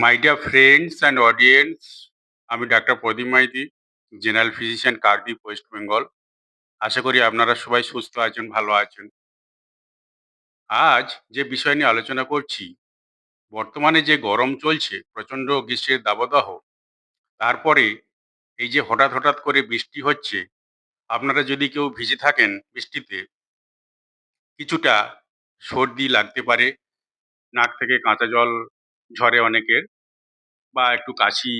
My dear friends and audience আমি doctor Pradip Maiti, general physician Kakdwip West Bengal. আশা করি আপনারা সবাই সুস্থ আছেন, ভালো আছেন। আজ যে বিষয় নিয়ে আলোচনা করছি, বর্তমানে যে গরম চলছে, প্রচণ্ড গ্রীষ্মের দাবদাহ, তারপরে এই যে হঠাৎ হঠাৎ করে বৃষ্টি হচ্ছে, আপনারা যদি কেউ ভিজে থাকেন বৃষ্টিতে, কিছুটা সর্দি লাগতে পারে, নাক থেকে কাঁচা জল ঝরে অনেকের বা একটু কাশি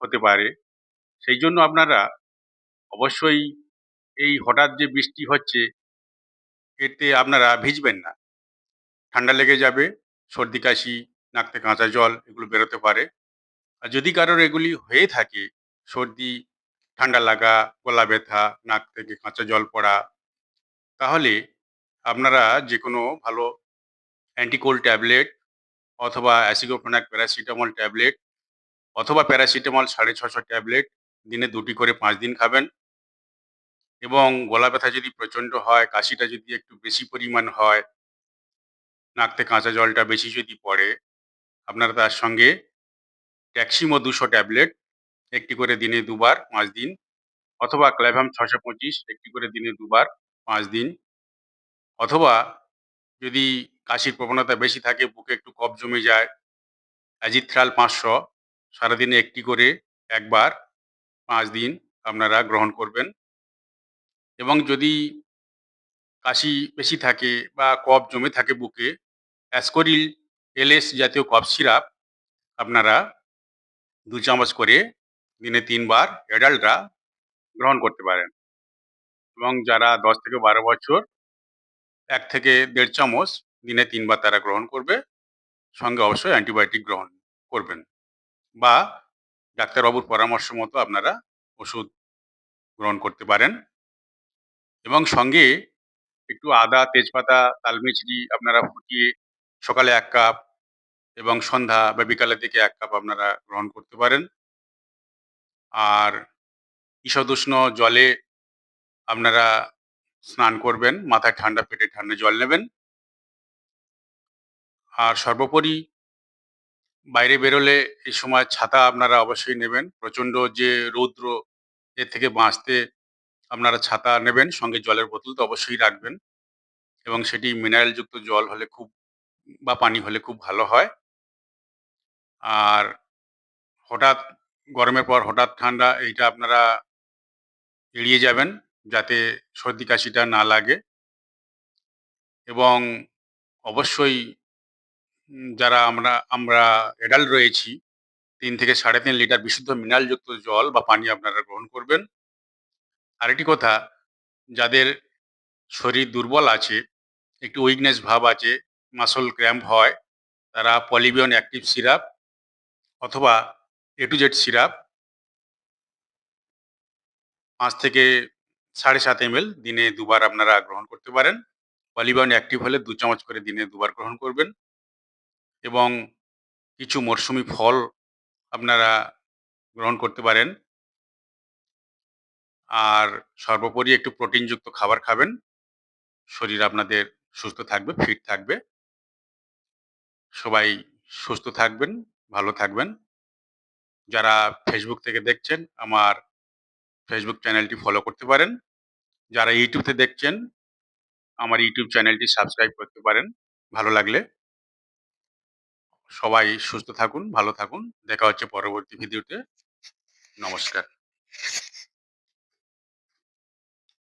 হতে পারে। সেই জন্য আপনারা অবশ্যই এই হঠাৎ যে বৃষ্টি হচ্ছে, এতে আপনারা ভিজবেন না। ঠান্ডা লেগে যাবে, সর্দি, কাশি, নাক থেকে কাঁচা জল এগুলো বেরোতে পারে। আর যদি কারোর এগুলি হয়ে থাকে, সর্দি, ঠান্ডা লাগা, গলা ব্যথা, নাক থেকে কাঁচা জল পড়া, তাহলে আপনারা যে কোনো ভালো অ্যান্টিকোল ট্যাবলেট অথবা অ্যাসিগোফেনাক প্যারাসিটামল ট্যাবলেট অথবা প্যারাসিটামল সাড়ে ছশো ট্যাবলেট দিনে দুটি করে পাঁচ দিন খাবেন। এবং গলা ব্যথা যদি প্রচণ্ড হয়, কাশিটা যদি একটু বেশি পরিমাণ হয়, নাকতে কাঁচা জলটা বেশি যদি পড়ে, আপনারা তার সঙ্গে ট্যাক্সিমো দুশো ট্যাবলেট একটি করে দিনে দুবার পাঁচ দিন অথবা ক্ল্যাভাম ছশো পঁচিশ একটি করে দিনে দুবার পাঁচ দিন। অথবা যদি কাশির প্রবণতা বেশি থাকে, বুকে একটু কফ জমে যায়, অ্যাজিথ্রাল পাঁচশো, সারাদিনে একটি করে একবার, পাঁচ দিন আপনারা গ্রহণ করবেন। এবং যদি কাশি বেশি থাকে বা কফ জমে থাকে বুকে, অ্যাসকোরিল, এলএস জাতীয় কফ সিরাপ আপনারা দু চামচ করে দিনে তিনবার অ্যাডাল্টরা গ্রহণ করতে পারেন। এবং যারা দশ থেকে বারো বছর, এক থেকে দেড় চামচ দিনে তিনবার তারা গ্রহণ করবে। সঙ্গে অবশ্যই অ্যান্টিবায়োটিক গ্রহণ করবেন। বা ডাক্তারবাবুর পরামর্শ মতো আপনারা ওষুধ গ্রহণ করতে পারেন। এবং সঙ্গে একটু আদা, তেজপাতা তালমিছরি আপনারা ফুটিয়ে সকালে এক কাপ এবং সন্ধ্যা বা বিকালের দিকে এক কাপ আপনারা গ্রহণ করতে পারেন। আর ঈষদুষ্ণ জলে আপনারা স্নান করবেন, মাথায় ঠান্ডা, পেটে ঠান্ডা জল নেবেন। আর সর্বোপরি বাইরে বেরোলে এই সময় ছাতা আপনারা অবশ্যই নেবেন। প্রচণ্ড যে রৌদ্র, এর থেকে বাঁচতে আপনারা ছাতা নেবেন, সঙ্গে জলের বোতল তো অবশ্যই রাখবেন। এবং সেটি মিনারেলযুক্ত জল হলে খুব, বা পানি হলে খুব ভালো হয়। আর হঠাৎ গরমের পর হঠাৎ ঠান্ডা, এইটা আপনারা এড়িয়ে যাবেন যাতে সর্দি কাশিটা না লাগে। এবং অবশ্যই যারা আমরা আমরা অ্যাডাল্ট রয়েছি, তিন থেকে সাড়ে তিন লিটার বিশুদ্ধ মিনারেলযুক্ত জল বা পানি আপনারা গ্রহণ করবেন। আরেকটি কথা, যাদের শরীর দুর্বল আছে, একটু উইকনেস ভাব আছে মাসল ক্র্যাম্প হয়, তারা পলিবিয়ন অ্যাক্টিভ সিরাপ অথবা এ টু জেড সিরাপ পাঁচ থেকে সাড়ে সাত এম দিনে দুবার আপনারা গ্রহণ করতে পারেন। পলিবিয়ন অ্যাক্টিভ হলে দু চামচ করে দিনে দুবার গ্রহণ করবেন। এবং কিছু মরশুমি ফল আপনারা গ্রহণ করতে পারেন। আর সর্বোপরি একটু প্রোটিনযুক্ত খাবার খাবেন। শরীর আপনাদের সুস্থ থাকবে, ফিট থাকবে। সবাই সুস্থ থাকবেন, ভালো থাকবেন। যারা ফেসবুক থেকে দেখছেন, আমার ফেসবুক চ্যানেলটি ফলো করতে পারেন। যারা ইউটিউব থেকে দেখছেন, আমার ইউটিউব চ্যানেলটি সাবস্ক্রাইব করতে পারেন। ভালো লাগলে সবাই সুস্থ থাকুন ভালো থাকুন। দেখা হচ্ছে পরবর্তী ভিডিওতে। নমস্কার।